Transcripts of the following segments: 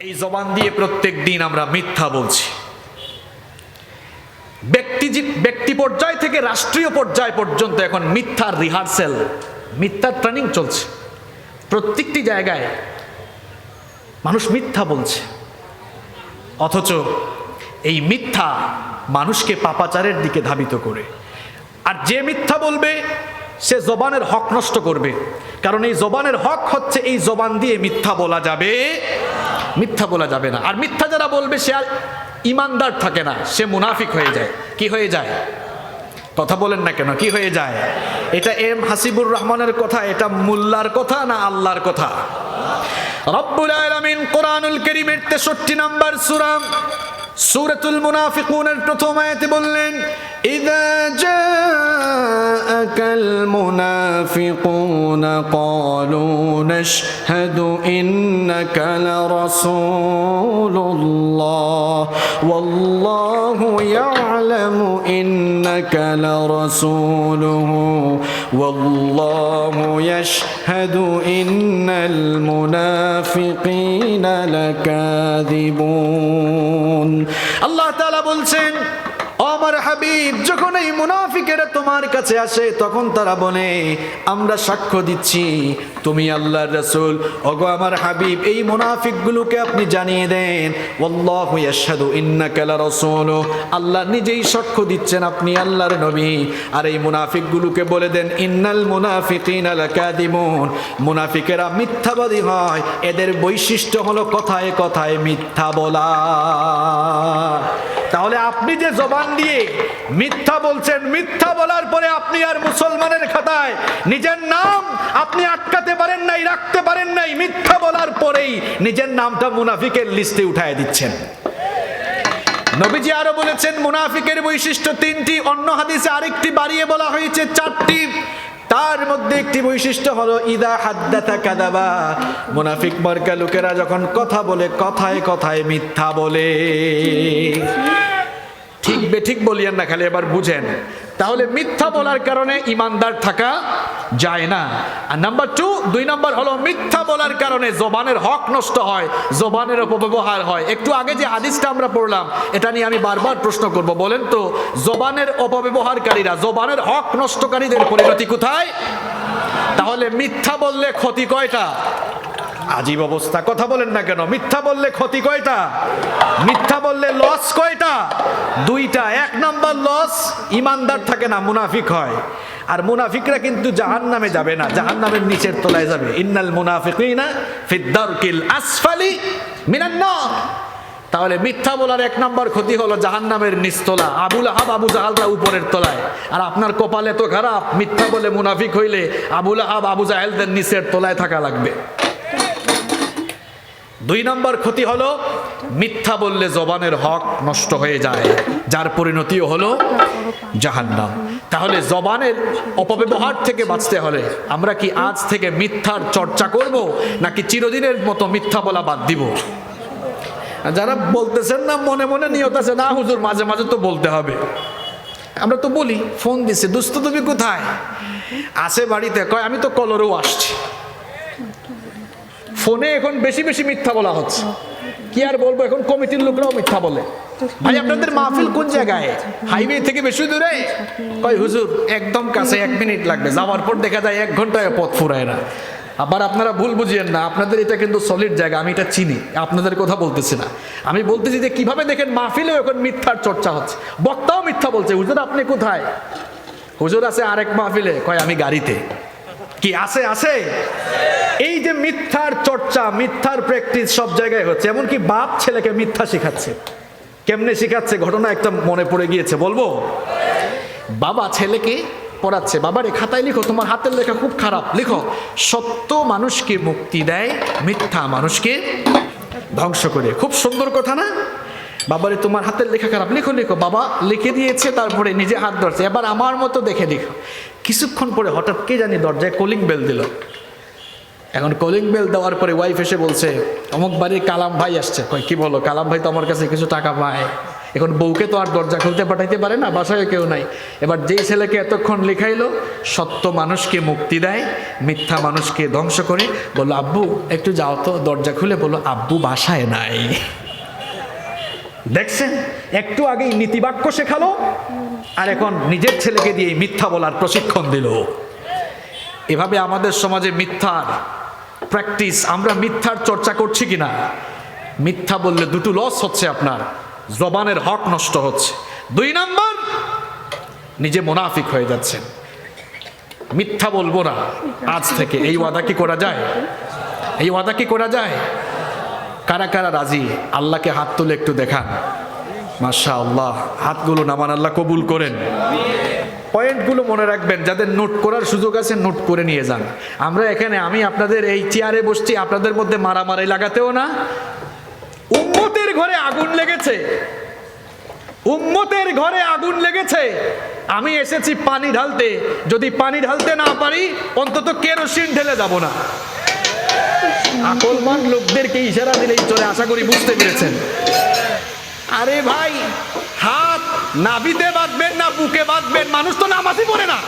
এই জবান দিয়ে প্রত্যেক দিন আমরা মিথ্যা বলছি। ব্যক্তি ব্যক্তি পর্যায় থেকে রাষ্ট্রীয় পর্যায় পর্যন্ত এখন মিথ্যার রিহার্সেল মিথ্যার ট্রেনিং চলছে। প্রত্যেকটি জায়গায় মানুষ মিথ্যা বলছে। অথচ এই মিথ্যা মানুষকে পাপাচারের দিকে ধাবিত করে। আর যে মিথ্যা বলবে, সে জবানের হক নষ্ট করবে। কারণ এই জবানের হক হচ্ছে এই জবান দিয়ে মিথ্যা বলা যাবে মিথ্যা বলা যাবে না। আর মিথ্যা যারা বলবে, সে আর ইমানদার থাকে না। সে মুনাফিক হয়ে যায়। কি হয়ে যায়? কথা বলেন না কেন? কি হয়ে যায়? এটা এম হাসিবুর রহমানের কথা, এটা মোল্লার কথা না আল্লাহর কথা? রব্বুল আলামিন কোরআনুল কারীমের 63 নাম্বার সূরা, সূরাতুল মুনাফিকুনের প্রথম আয়াতে বললেন إذا جاءك المنافقون قالوا نشهد إنك لرسول الله والله يعلم إنك لرسوله والله يشهد إن المنافقين لكاذبون. الله تعالى بلسن আমার হাবিব, যখন এই মুনাফিকেরা তোমার কাছে আসে, তখন তারা বলে, আমরা সাক্ষ্য দিচ্ছি। তুমি আল্লাহর রাসূল। ওগো আমার হাবিব, এই মুনাফিকগুলোকে আপনি জানিয়ে দেন। ওয়াল্লাহু ইয়াশহাদু ইন্নাকা লারাসূল। আল্লাহ নিজেই সাক্ষ্য দিচ্ছেন আপনি আল্লাহর নবী। আর এই মুনাফিকগুলোকে বলে দেন, ইন্নাল মুনাফিকিনা লাকাদিমুন। মুনাফিকেরা মিথ্যাবাদী হয়। এদের বৈশিষ্ট্য হলো কথায় কথায় মিথ্যা বলা। তাহলে আপনি যে জবান দিয়ে মিথ্যা বলছেন, মিথ্যা বলার পরে আপনি আর মুসলমানের খাতায় নিজের নাম আপনি আটকাতে পারেন নাই, রাখতে পারেন নাই, মিথ্যা বলার পরেই নিজের নামটা মুনাফিকের লিস্টে উঠায় দিচ্ছেন। নবীজি আরও বলেছেন, মুনাফিকের বৈশিষ্ট্য তিনটি, অন্য হাদিসে আরেকটি বাড়িয়ে বলা হয়েছে, চারটি তার মধ্যে একটি বৈশিষ্ট্য হলো, ইদা হাদ্দাতা কাদাবা। মুনাফিক মার্কা লোকেরা যখন কথা বলে, কথায় কথায় মিথ্যা বলে। ঠিক বেঠিক বলিয়েন না, খালি এবার বুঝেন। তাহলে মিথ্যা বলার কারণে ইমানদার থাকা যায় না। আর নাম্বার টু দুই নাম্বার হলো মিথ্যা বলার কারণে জবানের হক নষ্ট হয়, জবানের অপব্যবহার হয়। একটু আগে যে হাদিসটা আমরা পড়লাম, এটা নিয়ে আমি বারবার প্রশ্ন করব, বলেন তো, জবানের অপব্যবহারকারীরা, জবানের হক নষ্টকারীদের পরিণতি কোথায়? তাহলে মিথ্যা বললে ক্ষতি কয়টা? আজীব অবস্থা। কথা বলেন না কেন? মিথ্যা বললে ক্ষতি কয়টা? মিথ্যা বললে লস কয়টা? দুইটা। এক নাম্বার লস ইমানদার থাকে না, মুনাফিক হয়। আর মুনাফিকরা কিন্তু জাহান নামে যাবে না জাহান নামের নিচের তলায় যাবে। ইন্নাল মুনাফিকিনা ফিদ্দারকিল আসফালি মিনান নার। তাহলে মিথ্যা বলার এক নাম্বার ক্ষতি হলো জাহান্নামের নিচতলা আবুল আহাব আবু জাহালরা উপরের তলায়। আর আপনার কপালে তো খারাপ। মিথ্যা বলে মুনাফিক হইলে আবুল আহাব আবু জাহেলদের নিচের তলায় থাকা লাগবে। দুই নম্বর ক্ষতি হলো, মিথ্যা বললে জবানের হক নষ্ট হয়ে যায়, যার পরিণতিও হলো জাহান্নাম। তাহলে জবানের অপব্যবহার থেকে বাঁচতে হলে আমরা কি আজ থেকে মিথ্যার চর্চা করব, নাকি চিরদিনের মতো মিথ্যা বলা বাদ দিব? যারা বলতেছেন না, মনে মনে নিয়ত আছে, না হুজুর, মাঝে মাঝে তো বলতে হবে। আমরা তো বলি, ফোন দিছে দুস্থ তুমি কোথায়? আসে বাড়িতে, কয়, আমি তো কলরেও আসছি। ফোনে এখন বেশি বেশি মিথ্যা বলা হচ্ছে। কি আর বলব এখন কমিটির লোকরাও মিথ্যা বলে। ভাই আপনাদের মাহফিল কোন জায়গায়? হাইওয়ে থেকে বেশি দূরে? কয় হুজুর একদম কাছে এক মিনিট লাগবে। যাওয়ার পর দেখা যায় এক ঘন্টায় পথ ফুরায় না। আবার আপনারা ভুল বুঝিয়েন না আপনাদের এটা কিন্তু সলিড জায়গা আমি এটা চিনি আপনাদের কথা বলতেছি না। আমি বলতেছি যে কীভাবে দেখেন মাহফিলেও এখন মিথ্যার চর্চা হচ্ছে। বক্তাও মিথ্যা বলছে হুজুর আপনি কোথায়? হুজুর আছে আরেক মাহফিলে। কয় আমি গাড়িতে। কি আছে আছে? এই যে মিথ্যার চর্চা, মিথ্যার প্র্যাকটিস সব জায়গায় হচ্ছে এমনকি বাপ ছেলেকে মিথ্যা শেখাচ্ছে? কেমনে শেখাচ্ছে? ঘটনা একটা মনে পড়ে গিয়েছে, বলব? বাবা ছেলেকে পড়াচ্ছে, বাবারে খাতায় লিখো, তোমার হাতের লেখা খুব খারাপ, লিখো। সত্য মানুষকে মুক্তি দেয়, মিথ্যা মানুষকে ধ্বংস করে। খুব সুন্দর কথা না? বাবারে, তোমার হাতের লেখা খারাপ, লিখো লিখো। বাবা লিখে দিয়েছে, তারপরে নিজে হাত ধরছে। এবার আমার মতো দেখে লিখো কিছুক্ষণ পরে হঠাৎ কে জানি দরজায় কলিং বেল দিল। এখন কলিং বেল দেওয়ার পরে ওয়াইফ এসে বলছে, অমুক বাড়ির কালাম ভাই আসছে। কয়, কি বলো, কালাম ভাই তো আমার কাছে কিছু টাকা পায়। এখন বউকে তো আর দরজা খুলতে পাঠাইতে পারে না বাসায় কেউ নাই। এবার যেই ছেলেকে এতক্ষণ লেখাইলো, সত্য মানুষকে মুক্তি দেয়, মিথ্যা মানুষকে ধ্বংস করে। বলল, আব্বু, একটু যাও তো, দরজা খুলে। বলল, আব্বু বাসায় নাই। দেখছেন? একটু আগেই নীতিবাক্য শেখালো, আর এখন নিজের ছেলেকে দিয়ে মিথ্যা বলার প্রশিক্ষণ দিল। এভাবে আমাদের সমাজে মিথ্যার প্র্যাকটিস, আমরা মিথ্যার চর্চা করছি কিনা? মিথ্যা বললে দুটো লস হচ্ছে আপনার, জবানের হক নষ্ট হচ্ছে। দুই নাম্বার, নিজে মোনাফিক হয়ে যাচ্ছেন। মিথ্যা বলব না, আজ থেকে। এই ওয়াদা কি করা যায়? এই ওয়াদা কি করা যায়? কারা কারা রাজি? আল্লাহকে হাত তুলে একটু দেখান। মাশা আল্লাহ হাতগুলো নামান আল্লাহ কবুল করেন। পয়েন্টগুলো মনে রাখবেন, যাদের নোট করার সুযোগ আছে নোট করে নিয়ে যান। আমরা এখানে, আমি আপনাদের এই চেয়ারে বসছি, আপনাদের মধ্যে মারামারি লাগাতেও না। উম্মতের ঘরে আগুন লেগেছে। উম্মতের ঘরে আগুন লেগেছে। আমি এসেছি পানি ঢালতে। যদি পানি ঢালতে না পারি, অন্তত কেরোসিন ঢেলে যাব না। আকলমান লোকদেরকে ইশারা দিলেই চলে, আশা করি বুঝতে পেরেছেন। আরে ভাই, হাত নাভিতে বাঁধবেন, না বুকে বাঁধবেন, মানুষ তো নামাজই পড়ে না।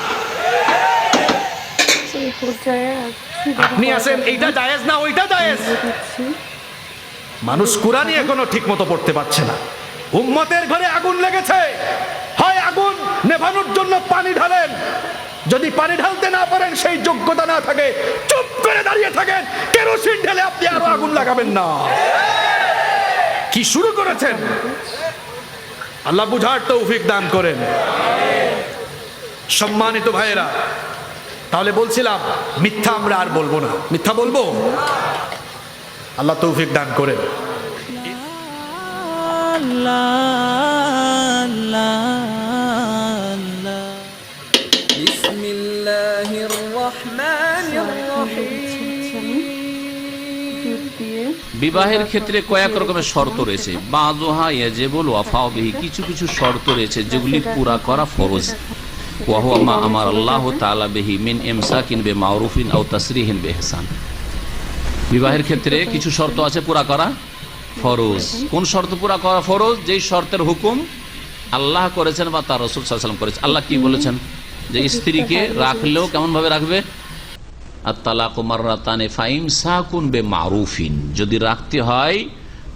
আপনি আছেন এইটা জায়েজ না ওইটা জায়েজ? মানুষ কোরআনই এখনও ঠিক মতো পড়তে পারছে না। উম্মতের ঘরে আগুন লেগেছে। হয় আগুন, নেভানোর জন্য পানি ঢালেন। যদি পানি ঢালতে না পারেন, সেই যোগ্যতা না থাকে। চুপ করে দাঁড়িয়ে থাকেন, কেরোসিন ঢেলে আপনি আরও আগুন লাগাবেন না। কি শুরু করেছেন? আল্লাহ বুঝার তৌফিক দান করেন। সম্মানিত ভাইয়েরা, তাহলে বলছিলাম, মিথ্যা আমরা আর বলব না। মিথ্যা বলব? আল্লাহ তৌফিক দান করেন। আল্লাহ বিবাহের ক্ষেত্রে কয়েক রকমের শর্ত রয়েছে। বাজোহা এজেবল ওয়াফাও বিহি, কিছু কিছু শর্ত রয়েছে যেগুলি পুরা করা ফরজ। ওয়াহুয়া মা আমার আল্লাহ তাআলা বিহি মিন ইমসাকিন বে মারুফিন আও তাসরিহিন বে ইহসান বিবাহের ক্ষেত্রে কিছু শর্ত আছে পুরা করা ফরজ। কোন শর্ত পুরা করা ফরজ? যেই শর্তের হুকুম আল্লাহ করেছেন বা তার রসুল সাল্লাম করেছেন। আল্লাহ কি বলেছেন? যে স্ত্রীকে রাখলেও কেমন ভাবে রাখবে? আর ফাইম মারুফিন যদি রাখতে হয়,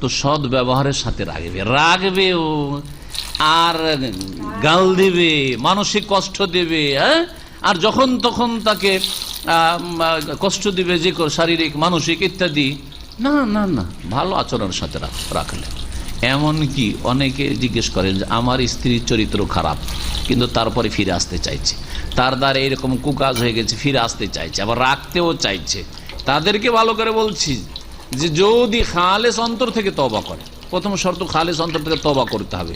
তো সৎ ব্যবহারের সাথে রাখবে। রাখবেও, আর গাল দেবে, মানসিক কষ্ট দেবে হ্যাঁ? আর যখন তখন তাকে কষ্ট দিবে, যে শারীরিক, মানসিক ইত্যাদি, না না না, ভালো আচরণের সাথে রাখলে। এমন কি অনেকে জিজ্ঞেস করেন যে, আমার স্ত্রীর চরিত্র খারাপ, কিন্তু তারপরে ফিরে আসতে চাইছে। তার দ্বারা এরকম কুকাজ হয়ে গেছে, ফিরে আসতে চাইছে, আবার রাখতেও চাইছে। তাদেরকে ভালো করে বলছি যে, যদি খালেস অন্তর থেকে তবা করে, প্রথম শর্ত খালেস অন্তর থেকে তবা করতে হবে।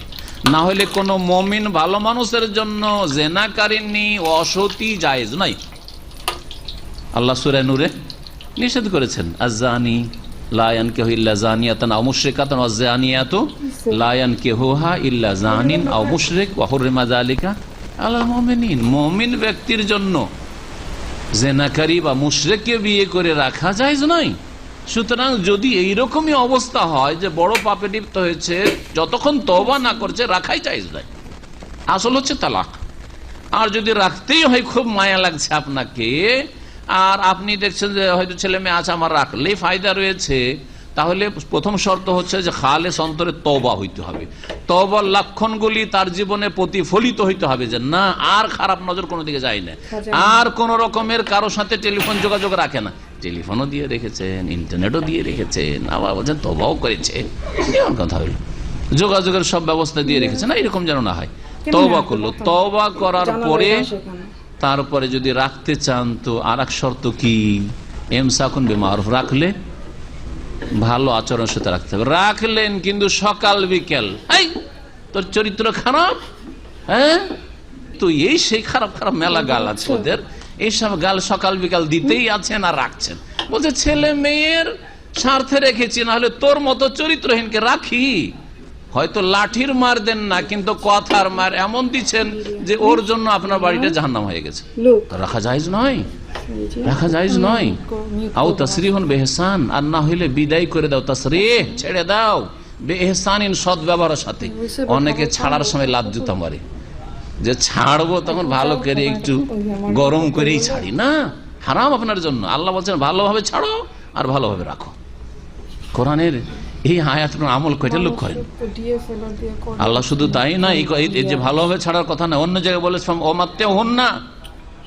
না হলে কোনো মমিন ভালো মানুষের জন্য জেনাকারিনী অসতি জায়েজ নাই আল্লাহ সুরে নূরে নিষেধ করেছেন আজানি কেহ ইল্লা কেহুহা ইল্লা মুমিন ব্যক্তির জন্য জেনাকারী বা বিয়ে করে রাখা যায় নয়। সুতরাং যদি এইরকমই অবস্থা হয় যে বড় পাপে লিপ্ত হয়েছে, যতক্ষণ তওবা না করছে, রাখাই চাইজ নাই আসল হচ্ছে তালাক। আর যদি রাখতেই হয়, খুব মায়া লাগছে আপনাকে আর আপনি দেখছেন যে হয়তো ছেলে মেয়ে আছে আমার রাখলেই ফায়দা রয়েছে তাহলে প্রথম শর্ত হচ্ছে যে খালে অন্তরে তবা হইতে হবে। তবার লক্ষণগুলি তার জীবনে প্রতিফলিত হইতে হবে যে না আর খারাপ নজর কোনো দিকে যায় না। আর কোন রকমের কারোর সাথে টেলিফোন যোগাযোগ রাখে না। টেলিফোনও দিয়ে রেখেছেন ইন্টারনেটও দিয়ে রেখেছেন আবার বলছেন তবাও করেছে। এমন কথা হইল যোগাযোগের সব ব্যবস্থা দিয়ে রেখেছে না এরকম যেন না হয়। তবা করল। তবা করার পরে তারপরে যদি রাখতে চান তো আর এক শর্ত কি? এম সাকুন বেমারুফ। রাখলে ভালো আচরণ সাথে রাখতে হবে। রাখলেন কিন্তু সকাল, বিকেল। তোর চরিত্র খারাপ? হ্যাঁ? তো এই সেই খারাপ খারাপ মেলা গাল আছে ওদের। এইসব গাল সকাল, বিকাল দিতেই আছেন আর রাখছেন। বলছে, ছেলে মেয়ের স্বার্থে রেখেছি না হলে তোর মতো চরিত্রহীনকে রাখি। হয়তো লাঠির মার দেন না কিন্তু কথার মার এমন দিচ্ছেন যে ওর জন্য আপনার বাড়িটা জাহান্নাম হয়ে গেছে। রাখা যায় নয়? রাখা যায় নয়? আও তসরিহন বেহসান আর না হইলে বিদায় করে দাও তসরিহ ছেড়ে দাও। বে এহসানিন সৎ ব্যবহারের সাথে। অনেকে ছাড়ার সময় লাভ জুতা মারে। যে ছাড়বো তখন ভালো করে একটু গরম করেই ছাড়ি না? হারাম আপনার জন্য। আল্লাহ বলছেন ভালোভাবে ছাড়ো আর ভালোভাবে রাখো। কোরআনের এই আয়াত আমল কয়টা লোক করেন আল্লাহ শুধু তাই না, এই যে ভালোভাবে ছাড়ার কথা না, অন্য জায়গায় বলে অমাত্য হন না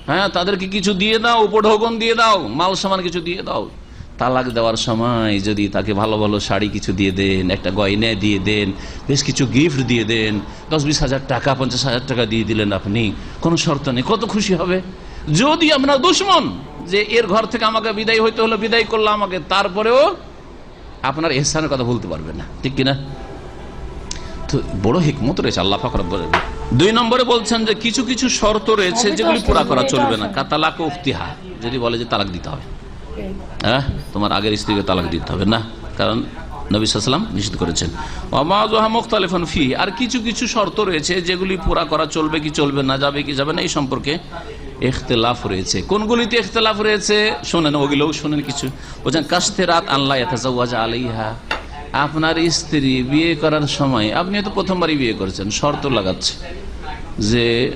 হ্যাঁ তাদেরকে কিছু দিয়ে দাও, উপঢৌকন দিয়ে দাও, মাল সামান কিছু দিয়ে দাও। তালাক দেওয়ার সময় যদি তাকে ভালো ভালো শাড়ি কিছু দিয়ে দেন, একটা গয়না দিয়ে দেন, বেশ কিছু গিফট দিয়ে দেন দশ বিশ হাজার টাকা, পঞ্চাশ হাজার টাকা দিয়ে দিলেন আপনি, কোনো শর্ত নেই, কত খুশি হবে? যদি আপনার দুশ্মন যে এর ঘর থেকে আমাকে বিদায় হইতে হলো বিদায় করল আমাকে, তারপরেও আপনার এহসানের কথা বলতে পারবে না। ঠিক কিনা? তো বড় হিকমত রয়েছে আল্লাহ ফাকর দুই নম্বরে বলছেন যে কিছু কিছু শর্ত রয়েছে যেগুলি পুরা করা চলবে না। কাতালাক উফতিহা যদি বলে যে তালাক দিতে হবে। হ্যাঁ? তোমার আগের স্ত্রীকে তালাক দিতে হবে না কারণ নবী সাল্লাম নিষেধ করেছেন। অমাজহা মুখতালিফান ফি আর কিছু কিছু শর্ত রয়েছে যেগুলি পুরা করা চলবে কি চলবে না যাবে কি যাবে না এই সম্পর্কে এখতেলাফ রয়েছে। কোনগুলিতে এখতেলাফ রয়েছে? শোনেন ওগুলোও শোনেন কিছু। বলছেন কাস্তে রাত আল্লাহ আলাইহা। আপনার স্ত্রী বিয়ে করার সময়, আপনি তো প্রথমবারই বিয়ে করেছেন, শর্ত লাগাচ্ছে যে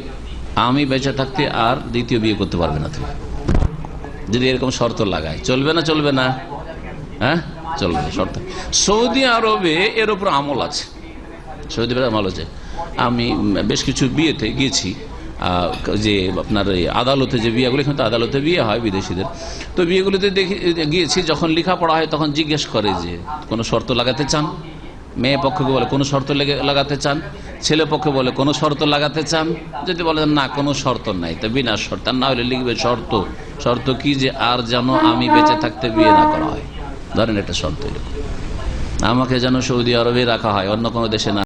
আমি বেঁচে থাকতে আর দ্বিতীয় বিয়ে করতে পারবে না তুমি। যদি এরকম শর্ত লাগায়, চলবে না চলবে না? হ্যাঁ? চলবে না, শর্ত। সৌদি আরবে এর উপর আমল আছে। সৌদি আরবে আমল আছে। আমি বেশ কিছু বিয়েতে গিয়েছি। যে আপনার আদালতে যে বিয়েগুলো, এখানে তো আদালতে বিয়ে হয় বিদেশিদের। তো বিয়েগুলোতে দেখি, গিয়েছি, যখন লেখাপড়া হয় তখন জিজ্ঞেস করে যে, কোনো শর্ত লাগাতে চান? মেয়ে পক্ষকে বলে, কোনো শর্ত লেগে, লাগাতে চান? ছেলে পক্ষে বলে, কোনো শর্ত লাগাতে চান? যদি বলে না, কোনো শর্ত নাই তা বিনা শর্ত না হলে লিখবে শর্ত। শর্ত কি যে, আর যেন আমি বেঁচে থাকতে বিয়ে না করা হয়। ধরেন একটা শর্ত আমাকে যেন সৌদি আরবে রাখা হয়, অন্য কোনো দেশে না